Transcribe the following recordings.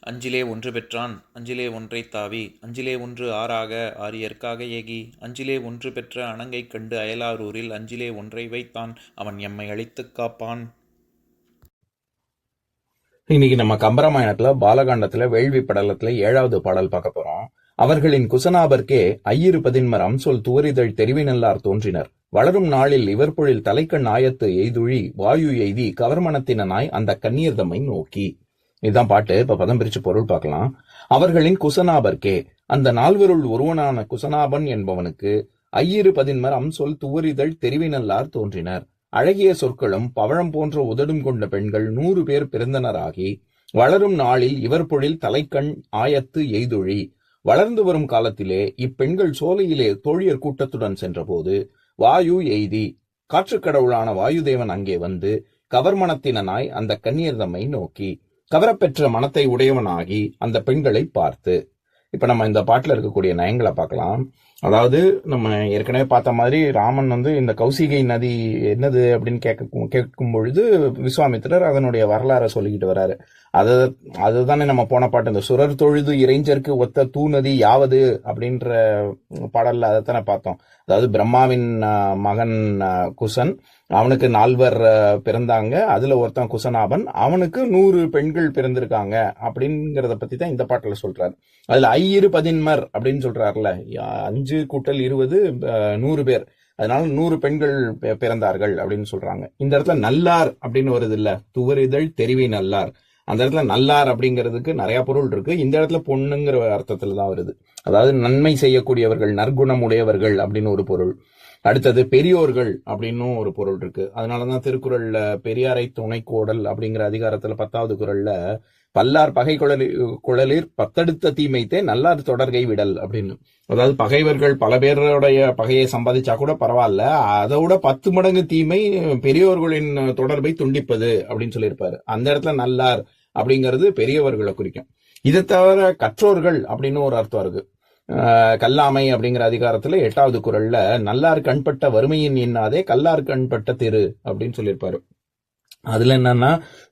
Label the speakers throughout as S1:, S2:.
S1: அஞ்சிலே ஒன்று பெற்றான் அஞ்சிலே ஒன்றை தாவி அஞ்சிலே ஒன்று ஆறாக ஆரியற்காக ஏகி அஞ்சிலே ஒன்று பெற்ற அணங்கை கண்டு அயலாரூரில் அஞ்சிலே ஒன்றை வைத்தான் அவன் எம்மை அழித்துக் காப்பான்.
S2: இன்னைக்கு நம்ம கம்பராமாயணத்துல பாலகாண்டத்துல வேள்வி படலத்துல ஏழாவது பாடல் பார்க்க போறோம். அவர்களின் குசனாபர்க்கே ஐயிரு பதின்மரம் சொல் துவரிதழ் தெரிவினல்லார் தோன்றினர். வளரும் நாளில் இவர்பொழில் தலைக்கண் ஆயத்து எய்துழி வாயு எய்தி கவர்மனத்தினாய் அந்த கண்ணீர்தமை நோக்கி. இதுதான் பாட்டு. இப்ப பதம் பிரிச்சு பொருள் பார்க்கலாம். அவர்களின் குசநாபர்க்கே. அந்த நால்வருள் ஒருவனான குசநாபன் என்பவனுக்கு ஐயிரு பதின்மர் சொல் துவரிதழ் தெரிவினல்லார் தோன்றினர். அழகிய சொற்களும் பவழம் போன்ற உதடும் கொண்ட பெண்கள் நூறு பேர் பிறந்தனராகி வளரும் நாளில் இவர் பொழில் தலைக்கண் ஆயத்து எய்தொழி. வளர்ந்து வரும் காலத்திலே இப்பெண்கள் சோலையிலே தோழியர் கூட்டத்துடன் சென்றபோது வாயு எய்தி. காற்றுக்கடவுளான வாயுதேவன் அங்கே வந்து கவர்மணத்தினனாய் அந்த கண்ணியர்தம்மை நோக்கி கவரப்பெற்ற மனத்தை உடையவனாகி அந்த பெண்களை பார்த்து. இப்ப நம்ம இந்த பாட்டில் இருக்கக்கூடிய நயங்களை பார்க்கலாம். அதாவது நம்ம ஏற்கனவே பார்த்த மாதிரி ராமன் வந்து இந்த கௌசிகை நதி என்னது அப்படின்னு கேட்க கேட்கும் பொழுது விஸ்வாமித்திரர் அதனுடைய வரலாறை சொல்லிக்கிட்டு வராரு. அதை அதுதானே நம்ம போன பாட்டு. இந்த சுரர் தொழுது இறைஞ்சருக்கு ஒத்த தூநதி யாவது அப்படின்ற பாடல்ல அதைத்தானே பார்த்தோம். அதாவது பிரம்மாவின் மகன் குசன் அவனுக்கு நால்வர் பிறந்தாங்க. அதுல ஒருத்தன் குசனாபன். அவனுக்கு நூறு பெண்கள் பிறந்திருக்காங்க அப்படிங்கிறத பத்தி தான் இந்த பாட்டுல சொல்றாரு. அதுல ஐயிரு பதின்மர் அப்படின்னு சொல்றாருல. அஞ்சு கூட்டல் இருபது நூறு பேர். அதனால நூறு பெண்கள் பிறந்தார்கள் அப்படின்னு சொல்றாங்க. இந்த இடத்துல நல்லார் அப்படின்னு வருது இல்ல. துவரிதழ் தெரிவி நல்லார். அந்த இடத்துல நல்லார் அப்படிங்கிறதுக்கு நிறைய பொருள் இருக்கு. இந்த இடத்துல பொண்ணுங்கிற அர்த்தத்துல தான் வருது. அதாவது நன்மை செய்யக்கூடியவர்கள் நற்குணம் உடையவர்கள் அப்படின்னு ஒரு பொருள். அடுத்தது பெரியோர்கள் அப்படின்னும் ஒரு பொருள் இருக்கு. அதனாலதான் திருக்குறள்ல பெரியாரை துணைக்கோடல் அப்படிங்கிற அதிகாரத்துல பத்தாவது குரல்ல பல்லார் பகை குழலி குழலிர் பத்தடுத்த தீமைத்தே நல்லார் தொடர்கை விடல் அப்படின்னு. அதாவது பகைவர்கள் பல பேருடைய பகையை சம்பாதிச்சா கூட பரவாயில்ல அதை விட பத்து மடங்கு தீமை பெரியோர்களின் தொடர்பை துண்டிப்பது அப்படின்னு சொல்லியிருப்பாரு. அந்த இடத்துல நல்லார் அப்படிங்கிறது பெரியவர்களை குறிக்கும். இதை தவிர கற்றோர்கள் அப்படின்னு ஒரு அர்த்தம் இருக்கு. கல்லாமை அப்படிங்கிற அதிகாரத்துல எட்டாவது குரல்ல நல்லார் கண்பட்ட வறுமையின் எண்ணாதே கல்லார் கண்பட்ட திரு அப்படின்னு சொல்லியிருப்பாரு. அதில் என்னன்னா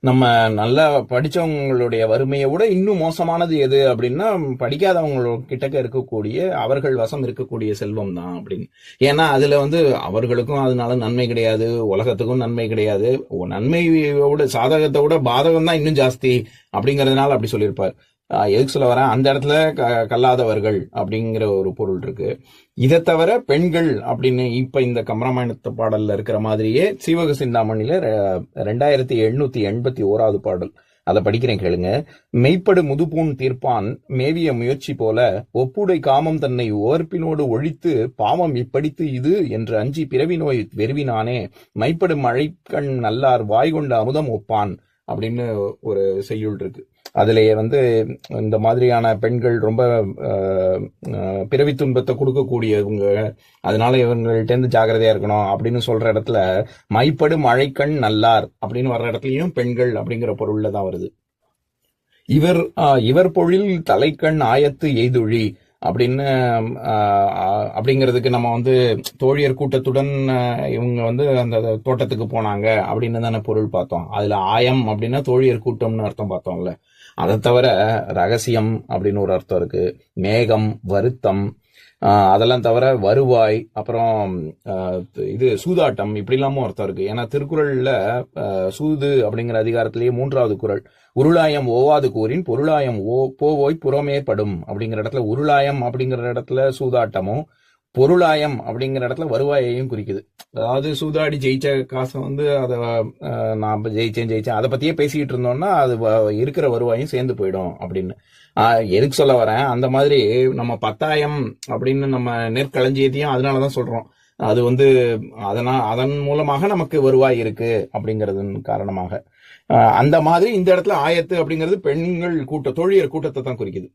S2: நம்ம நல்லா படித்தவங்களுடைய வறுமையை விட இன்னும் மோசமானது எது அப்படின்னா படிக்காதவங்க கிட்டக்க இருக்கக்கூடிய அவர்கள் வசம் இருக்கக்கூடிய செல்வம் தான் அப்படின்னு. ஏன்னா அதில் வந்து அவர்களுக்கும் அதனால நன்மை கிடையாது உலகத்துக்கும் நன்மை கிடையாது. நன்மையோட சாதகத்தை விட பாதகம் தான் இன்னும் ஜாஸ்தி அப்படிங்கிறதுனால அப்படி சொல்லியிருப்பார். எதுக்கு சொல்ல வரேன்? அந்த இடத்துல க- கல்லாதவர்கள் அப்படிங்கிற ஒரு பொருள் இருக்கு. இதை தவிர பெண்கள் அப்படின்னு இப்ப இந்த கம்பராமாயணத்து பாடல்ல இருக்கிற மாதிரியே சீவக சிந்தாமணியில ரெண்டாயிரத்தி எண்ணூத்தி எண்பத்தி ஓராவது பாடல். அதை படிக்கிறேன் கேளுங்க. மெய்ப்படு முதுபூன் தீர்ப்பான் மேவிய முயற்சி போல ஒப்புடை காமம் தன்னை ஓர்ப்பினோடு ஒழித்து பாவம் இப்படித்து இது என்று அஞ்சி பிறவி நோய் வெறுவினானே மைப்படு மழைக்கண் நல்லார் வாய் கொண்ட அமுதம் ஒப்பான் அப்படின்னு ஒரு செய்யுள் இருக்கு. அதிலேயே வந்து இந்த மாதிரியான பெண்கள் ரொம்ப பிறவி துன்பத்தை கொடுக்கக்கூடியவங்க அதனால இவங்கள்ட்டேருந்து ஜாகிரதையா இருக்கணும் அப்படின்னு சொல்ற இடத்துல மைப்படு மழைக்கண் நல்லார் அப்படின்னு வர்ற இடத்துலயும் பெண்கள் அப்படிங்கிற பொருள்ல தான் வருது. இவர் இவர் பொழில் தலைக்கண் ஆயத்து எய்துழி அப்படின்னு அப்படிங்கிறதுக்கு நம்ம வந்து தோழியர் கூட்டத்துடன் இவங்க வந்து அந்த தோட்டத்துக்கு போனாங்க அப்படின்னு தானே பொருள் பார்த்தோம். அதுல ஆயம் அப்படின்னா தோழியர் கூட்டம்னு அர்த்தம் பார்த்தோம்ல. அதை தவிர ரகசியம் அப்படின்னு ஒரு அர்த்தம் இருக்கு. மேகம் வருத்தம் அதெல்லாம் தவிர வருவாய் அப்புறம் இது சூதாட்டம் இப்படிலாமும் அர்த்தம் இருக்கு. ஏன்னா திருக்குறள்ல சூது அப்படிங்கிற அதிகாரத்திலேயே மூன்றாவது குரல் உருளாயம் ஓவாது கூறின் பொருளாயம் ஓ போவோய் புறமே படும் அப்படிங்கிற இடத்துல உருளாயம் அப்படிங்கிற இடத்துல சூதாட்டமும் பொருளாயம் அப்படிங்கிற இடத்துல வருவாயையும் குறிக்குது. அதாவது சூதாடி ஜெயிச்ச காசை வந்து அதை நான் ஜெயிச்சேன் ஜெயிச்சேன் அதை பத்தியே பேசிக்கிட்டு இருந்தோம்னா அது வ- இருக்கிற வருவாயும் சேர்ந்து போயிடும் அப்படின்னு. எதுக்கு சொல்ல வரேன்? அந்த மாதிரி நம்ம பத்தாயம் அப்படின்னு நம்ம நெற்களஞ்சியத்தையும் அதனாலதான் சொல்றோம். அது வந்து அதனால் அதன் மூலமாக நமக்கு வருவாய் இருக்கு அப்படிங்கறதன் காரணமாக. அந்த மாதிரி இந்த இடத்துல ஆயத்து அப்படிங்கிறது பெண்கள் கூட்ட தோழியர் கூட்டத்தை தான் குறிக்குது.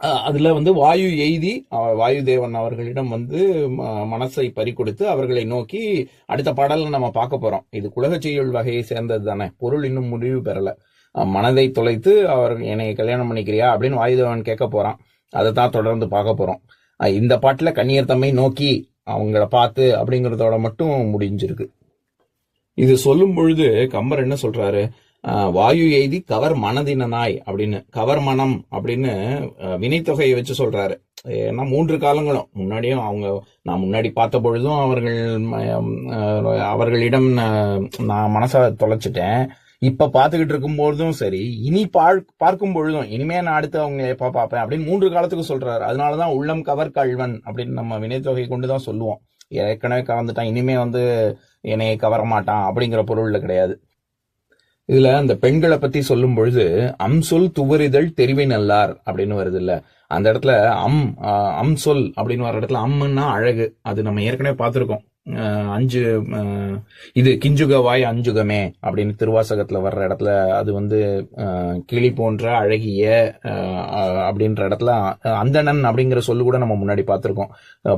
S2: அதில் வந்து வாயு எய்தி வாயு தேவன் அவர்களிடம் வந்து ம- மனசை பறிகொடுத்து அவர்களை நோக்கி அடுத்த பாடலில் நம்ம பார்க்க போகிறோம் இது குலகச் செய்யுள் வகையை சேர்ந்தது தானே. பொருள் இன்னும் முடிவு பெறலை. மனதை தொலைத்து அவர் என்னை கல்யாணம் பண்ணிக்கிறியா அப்படின்னு வாயுதேவன் கேட்க போகிறான் அதை தான் தொடர்ந்து பார்க்க போகிறோம் இந்த பாட்டில் கண்ணியர் தம்மை நோக்கி அவங்கள பார்த்து அப்படிங்கிறதோட மட்டும் முடிஞ்சிருக்கு. இது சொல்லும் பொழுது கம்பர் என்ன சொல்கிறாரு வாயு எய்தி கவர் மனதினாய் அப்படின்னு கவர் மனம் அப்படின்னு வினைத்தொகையை வச்சு சொல்றாரு. ஏன்னா மூன்று காலங்களும். முன்னாடியும் அவங்க நான் முன்னாடி பார்த்த பொழுதும் அவர்கள் அவர்களிடம் நான் மனசை தொலைச்சிட்டேன். இப்ப பார்த்துக்கிட்டு இருக்கும் பொழுதும் சரி இனி பார்க்கும் பொழுதும் இனிமே நான் அடுத்து அவங்க எப்ப பார்ப்பேன் அப்படின்னு மூன்று காலத்துக்கு சொல்றாரு. அதனாலதான் உள்ளம் கவர் கல்வன் அப்படின்னு நம்ம வினைத்தொகை கொண்டு தான் சொல்லுவோம். ஏற்கனவே கலந்துட்டான் இனிமே வந்து என்னைய கவர மாட்டான் அப்படிங்கிற பொருள்ல கிடையாது. இதுல அந்த பெண்களை பத்தி சொல்லும் பொழுது அம் சொல் துவரிதழ் தெரிவை நல்லார் அப்படின்னு வருது இல்ல அந்த இடத்துல அம் ஆஹ், அம் சொல் அப்படின்னு வர இடத்துல அம்முன்னா அழகு. அது நம்ம ஏற்கனவே பார்த்திருக்கோம். அஞ்சு இது இது கிஞ்சுகவாய் அஞ்சுகமே அப்படின்னு திருவாசகத்துல வர்ற இடத்துல அது வந்து கிளி போன்ற அழகிய அப்படின்ற இடத்துல அந்தணன் அப்படிங்கிற சொல்லு கூட நம்ம முன்னாடி பார்த்திருக்கோம்.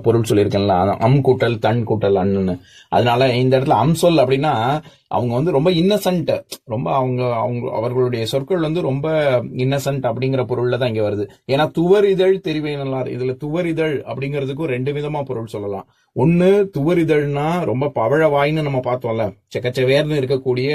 S2: பொருள் சொல்லியிருக்கேன்ல அதான் அம் கூட்டல் தன் கூட்டல் அண்ணன்னு. அதனால இந்த இடத்துல அம் சொல் அப்படின்னா அவங்க வந்து ரொம்ப இன்னசென்ட் ரொம்ப அவங்க அவங்க அவர்களுடைய சொற்கள் வந்து ரொம்ப இன்னசென்ட் அப்படிங்கிற பொருள்ல தான் இங்க வருது. ஏன்னா துவர் இதழ் தெரிவை நல்லார் இதுல துவர் இதழ் அப்படிங்கிறதுக்கும் ரெண்டு விதமா பொருள் சொல்லலாம். ஒன்று துவரிதழ்னால் ரொம்ப ரொம்ப பவழவாய்ன்னு நம்ம பார்த்தோம்ல. செக்கச்சவேர்னு இருக்கக்கூடிய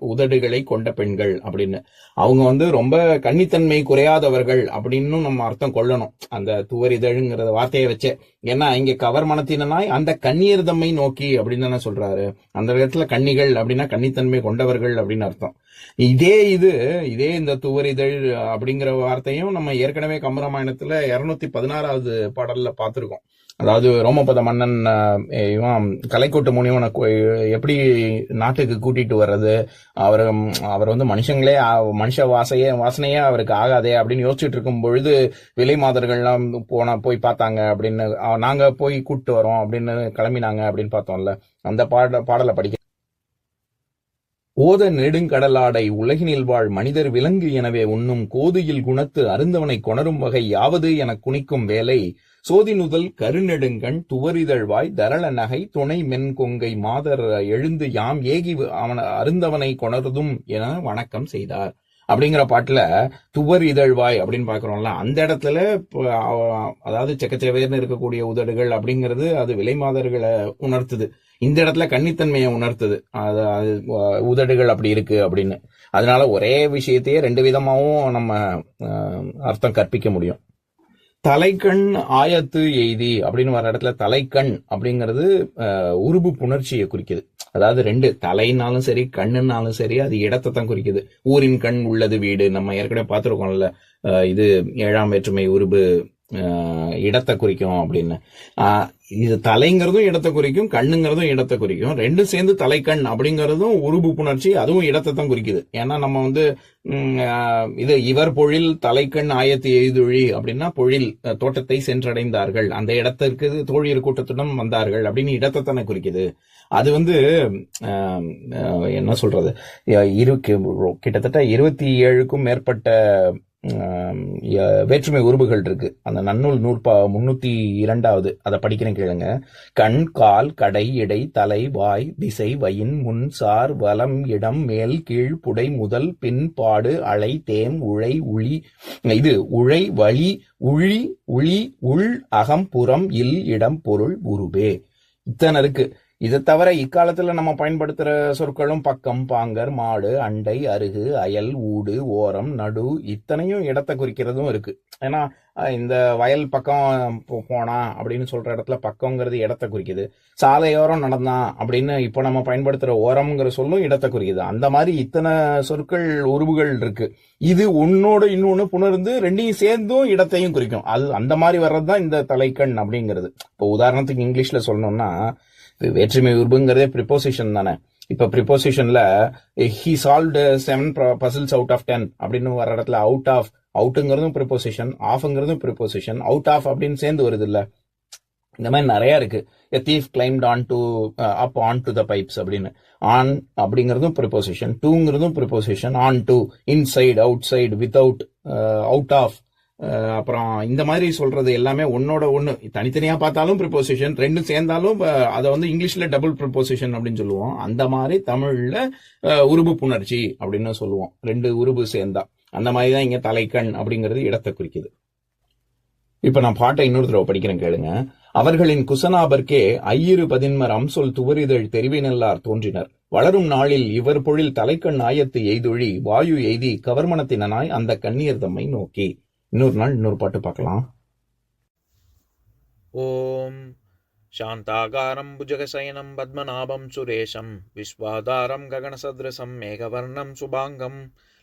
S2: உதடுகளை கொண்ட பெண்கள் அப்படின்னு. அவங்க வந்து ரொம்ப கன்னித்தன்மை குறையாதவர்கள் அப்படின்னு நம்ம அர்த்தம் கொள்ளணும். அந்த துவரிதழுங்கிற வார்த்தையை வச்சே. ஏன்னா இங்க கவர் மனத்தினாய் அந்த கண்ணீர் தம்மை நோக்கி அப்படின்னு தானே சொல்றாரு. அந்த இடத்துல கன்னிகள் அப்படின்னா கன்னித்தன்மை கொண்டவர்கள் அப்படின்னு அர்த்தம். இதே இது இதே இந்த துவரிதழ் அப்படிங்கிற வார்த்தையும் நம்ம ஏற்கனவே கம்பராமாயணத்துல இருநூத்தி பதினாறாவது பாடல்ல பார்த்துருக்கோம். அதாவது ரோமபத மன்னன் இவன் கலைக்கூட்டு முனிவனை எப்படி நாட்டுக்கு கூட்டிட்டு வர்றது? அவர் அவர் வந்து மனுஷங்களே ஆ- மனுஷ வாசையே வாசனையே அவருக்கு ஆகாதே அப்படின்னு யோசிச்சுட்டு இருக்கும் பொழுது விலை மாதர்கள்லாம் போன போய் பார்த்தாங்க அப்படின்னு நாங்க போய் கூப்பிட்டு வரோம் அப்படின்னு கிளம்பினாங்க அப்படின்னு பார்த்தோம்ல. அந்த பாட பாடலை படிக்க கோத நெடுங்கடலாடை உலகினில் வாழ் மனிதர் விலங்கு எனவே உண்ணும் கோதியில் குணத்து அருந்தவனை கொணரும் வகை யாவது எனக் குனிக்கும் வேலை. சோதினுதல் கருநெடுங்கண் துவரிதழ்வாய் தரள நகை துணை மென் கொங்கை மாதர் எழுந்து யாம் ஏகி அவன அருந்தவனை கொணர்தும் என வணக்கம் செய்தார். அப்படிங்கிற பாட்டில் துவர் இதழ்வாய் அப்படின்னு பார்க்குறோம்ல அந்த இடத்துல அதாவது செக்கச்செவேர்னு இருக்கக்கூடிய உதடுகள் அப்படிங்கிறது அது விலை மாதர்களை உணர்த்துது. இந்த இடத்துல கன்னித்தன்மையை உணர்த்துது. அது அது உதடுகள் அப்படி இருக்கு அப்படின்னு. அதனால ஒரே விஷயத்தையே ரெண்டு விதமாகவும் நம்ம அர்த்தம் கற்பிக்க முடியும். தலைக்கண் ஆயத்து எய்தி அப்படின்னு வர இடத்துல தலைக்கண் அப்படிங்கிறது உருபு புணர்ச்சியை குறிக்குது. அதாவது ரெண்டு தலைனாலும் சரி கண்ணுனாலும் சரி அது இடத்தை தான் குறிக்குது. ஊரின் கண் உள்ளது வீடு. நம்ம ஏற்கனவே பார்த்துருக்கோம்ல இது ஏழாம் வேற்றுமை உருபு இடத்தை குறிக்கும் அப்படின்னு. இது தலைங்கிறதும் இடத்தை குறிக்கும் கண்ணுங்கிறதும் இடத்தை குறிக்கும். ரெண்டும் சேர்ந்து தலைக்கண் அப்படிங்கிறதும் உருபு புணர்ச்சி அதுவும் இடத்தை தான் குறிக்குது. ஏன்னா நம்ம வந்து இது இவர் பொழில் தலைக்கண் ஆயத்து எய்துழி அப்படின்னா பொழில் தோட்டத்தை சென்றடைந்தார்கள். அந்த இடத்திற்கு தோழியர் கூட்டத்துடன் வந்தார்கள் அப்படின்னு இடத்தை தானே குறிக்குது. அது வந்து என்ன சொல்றது? இரு கி- கிட்டத்தட்ட இருபத்தி ஏழுக்கும் மேற்பட்ட வேற்றுமை உருபுகள் இருக்கு. அந்த நன்னூல் நூற்பா முன்னூத்தி இரண்டாவது அதை படிக்கிறேன் கேளுங்க. கண் கால் கடை இடை தலை வாய் திசை வயின் முன் சார் வலம் இடம் மேல் கீழ் புடை முதல் பின் பாடு அலை தேம் உழை உளி இது உழை வழி உழி உளி உள் அகம் புறம் இல் இடம் பொருள் உருபே இத்தனை இருக்கு. இதை தவிர இக்காலத்துல நம்ம பயன்படுத்துற சொற்களும் பக்கம் பாங்கர் மாடு அண்டை அருகு அயல் ஊடு ஓரம் நடு இத்தனையும் இடத்தை குறிக்கிறதும் இருக்கு. ஏன்னா இந்த வயல் பக்கம் போ- போனா அப்படின்னு சொல்ற இடத்துல பக்கங்கிறது இடத்தை குறிக்குது. சாலையோரம் நடந்தான் அப்படின்னு இப்போ நம்ம பயன்படுத்துகிற ஓரம்ங்கிற சொல்லும் இடத்தை குறிக்குது. அந்த மாதிரி இத்தனை சொற்கள் உருவுகள் இருக்கு. இது உன்னோட இன்னொன்று புணர்ந்து ரெண்டையும் சேர்ந்தும் இடத்தையும் குறிக்கும். அது அந்த மாதிரி வர்றது தான் இந்த தலைக்கண் அப்படிங்கிறது. இப்போ உதாரணத்துக்கு இங்கிலீஷில் சொல்லணும்னா வேற்றுமை உருவுங்கிறதே ப்ரிப்போசிஷன் தானே. இப்ப ப்ரிப்போசிஷன்ல he solved seven puzzles out of ten அப்படின்னு வர இடத்துல அவுட் ஆஃப் அவுட்டுங்கிறதும் ப்ரிப்போசிஷன் ஆஃப்ங்கிறதும் ப்ரிப்போசிஷன் அவுட் ஆஃப் அப்படின்னு சேர்ந்து வருது இல்லை இந்த மாதிரி நிறைய இருக்கு. A thief climbed on to up on to the pipes அப்படின்னு. ஆன் அப்படிங்கிறதும் preposition டூங்கிறதும் preposition on to inside outside without out of அப்புறம் இந்த மாதிரி சொல்றது எல்லாமே ஒன்னோட ஒன்று தனித்தனியா பார்த்தாலும் ப்ரிப்போசிஷன் ரெண்டும் சேர்ந்தாலும் uh, அதை வந்து இங்கிலீஷ்ல டபுள் ப்ரிப்போசிஷன் அப்படின்னு சொல்லுவோம். அந்த மாதிரி தமிழ்ல uh, உருபு புணர்ச்சி அப்படின்னு சொல்லுவோம். ரெண்டு உருபு சேர்ந்தா. அந்த மாதிரி தான் இங்கே தலைக்கண் அப்படிங்கிறது இடத்தை குறிக்குது. இப்ப நான் பாட்டை இன்னொரு தடவை படிக்கிறேன் கேளுங்க. அவர்களின் குசனாபர்க்கே ஐயிரு பதின்மர் அம்சொல் துவரிதழ் தெரிவினல்லார் தோன்றினர். வளரும் நாளில் இவர் பொழில் தலைக்கண் ஆயத்து எய்தொழி வாயு எய்தி கவர்மணத்தினாய் அந்த கண்ணியர் தம்மை நோக்கி. இன்னொரு நாள் இன்னொரு பாட்டு பார்க்கலாம்.
S1: ஓம் சாந்தாகாரம் புஜகசயனம் பத்மநாபம் சுரேஷம் விஸ்வாதாரம் ககனசதிரசம் மேகவர்ணம் சுபாங்கம்